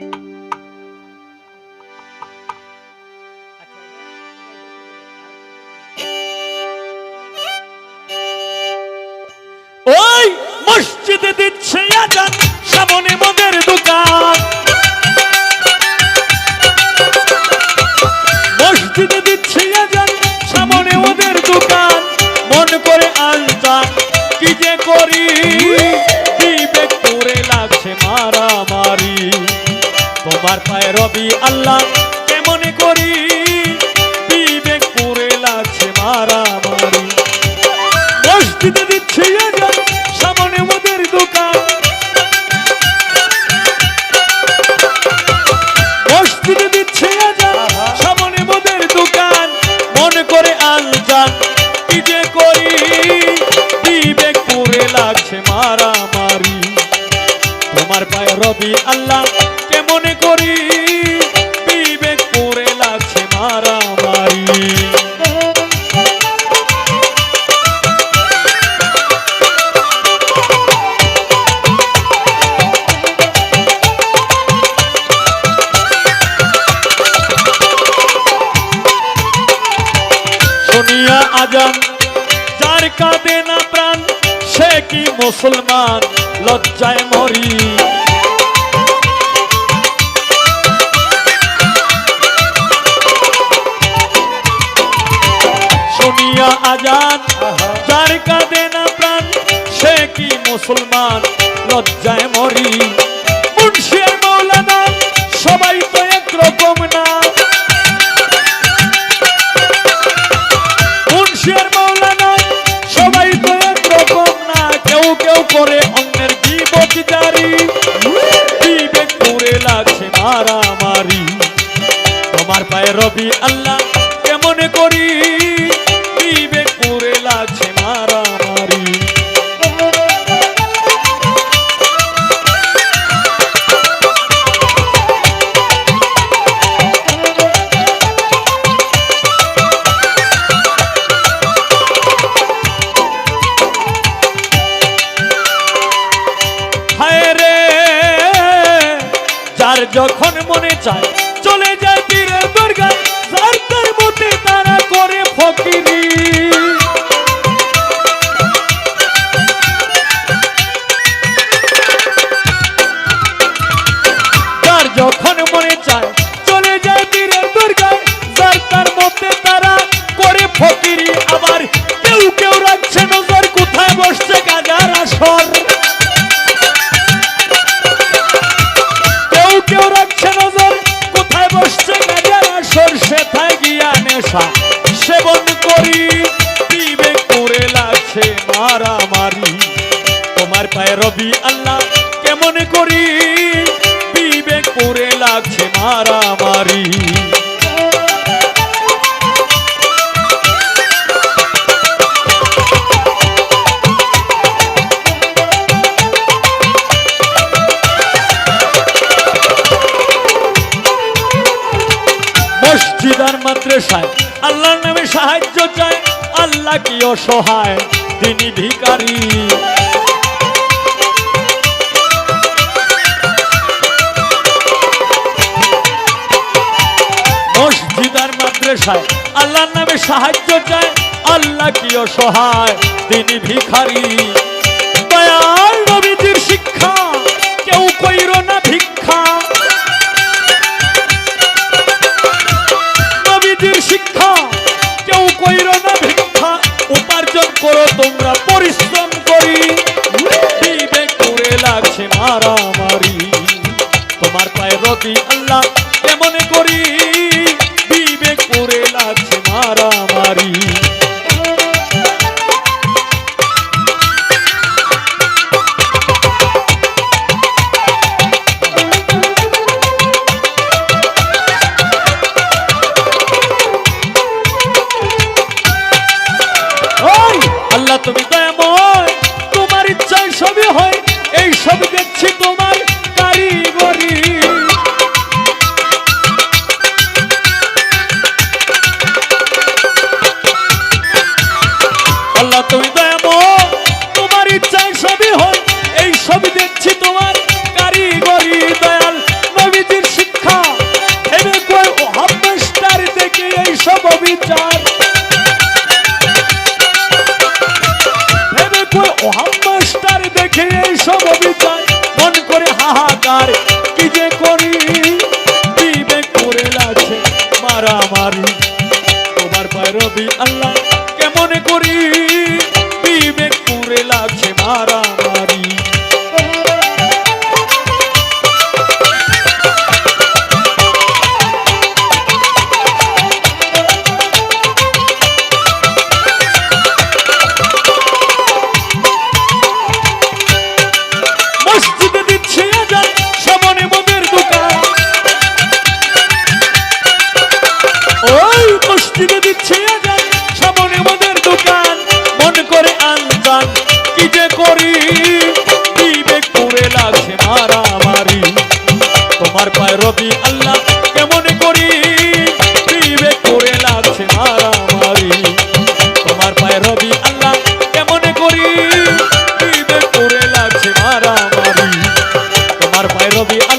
ওই মসজিদে দিচ্ছে আজান, সামনে মদের দোকান। মসজিদে দিচ্ছে আজান, সামনে ওদের দোকান। মন করে আলতান কি যে করি? বিবেক করে লাগছে মারামারি? তোমার পায়ে রবি আল্লাহ কেমন করি। বিবেক করে লাগছে মারামারি। মসজিদে দিচ্ছে সামনে ওদের দোকান। মসজিদে দিচ্ছে সামনে মোদের দোকান। মনে করে আলজান কি যে করি। বিবেক পুরে লাগছে মারামারি। তোমার পায়ে রবি আল্লাহ কেমন করি বিবেক পুরে লাগছে মারামারি। শুনিয়া আজান, যার কাঁদে না প্রাণ, সে কি মুসলমান, লজ্জায় মরি। শুনিয়া আজান। যার কাঁদে না প্রাণ, সে কি মুসলমান? লজ্জায় মরি। মুন্সিয়ার করে অন্যের জীবত জারি। বিবেক তোমার পায়ে রবি আল্লাহ যখন মনে চায় পায়ে আল্লাহ, কেমন করি? বিবেক করে লাগছে মারামারি। মসজিদ আর মাদ্রাসায় আল্লাহর নামে সাহায্য চায়, আল্লাহ কি অসহায়, তিনি ভিকারী মাদ্রাসায় আল্লাহর নামে সাহায্য চায়, আল্লাহ কি অসহায় তিনি ভিখারি। দয়াল নবীজির শিক্ষা, কেউ কইর না ভিক্ষা। নবীজির শিক্ষা, কেউ কইর না ভিক্ষা। উপার্জন করো, তোমরা পরিশ্রম করি। করে লাগছে মারামারি। তোমার রবি আল্লাহ আল্লাহ তুমি দয়াময় তোমার ইচ্ছায় সবই হয় হাহাকার, কি যে করি? বিবেক করে লাগছে মারামারি। তোমার পায় রবি আল্লাহ কেমন করি? বিবেক করে লাগছে মারামারি। মসজিদে দিচ্ছে আজান। সামনে মদের দোকান, মন করে আনজান। কি যে করি? বিবেক করে লাগছে মারামারি। তোমার পায় রবি আল্লাহ, কেমন করি? বিবেক করে লাগছে মারামারি। তোমার পায় রবি আল্লাহ, কেমন করি? বিবেক করে লাগছে মারামারি। তোমার পায় রবি আল্লাহ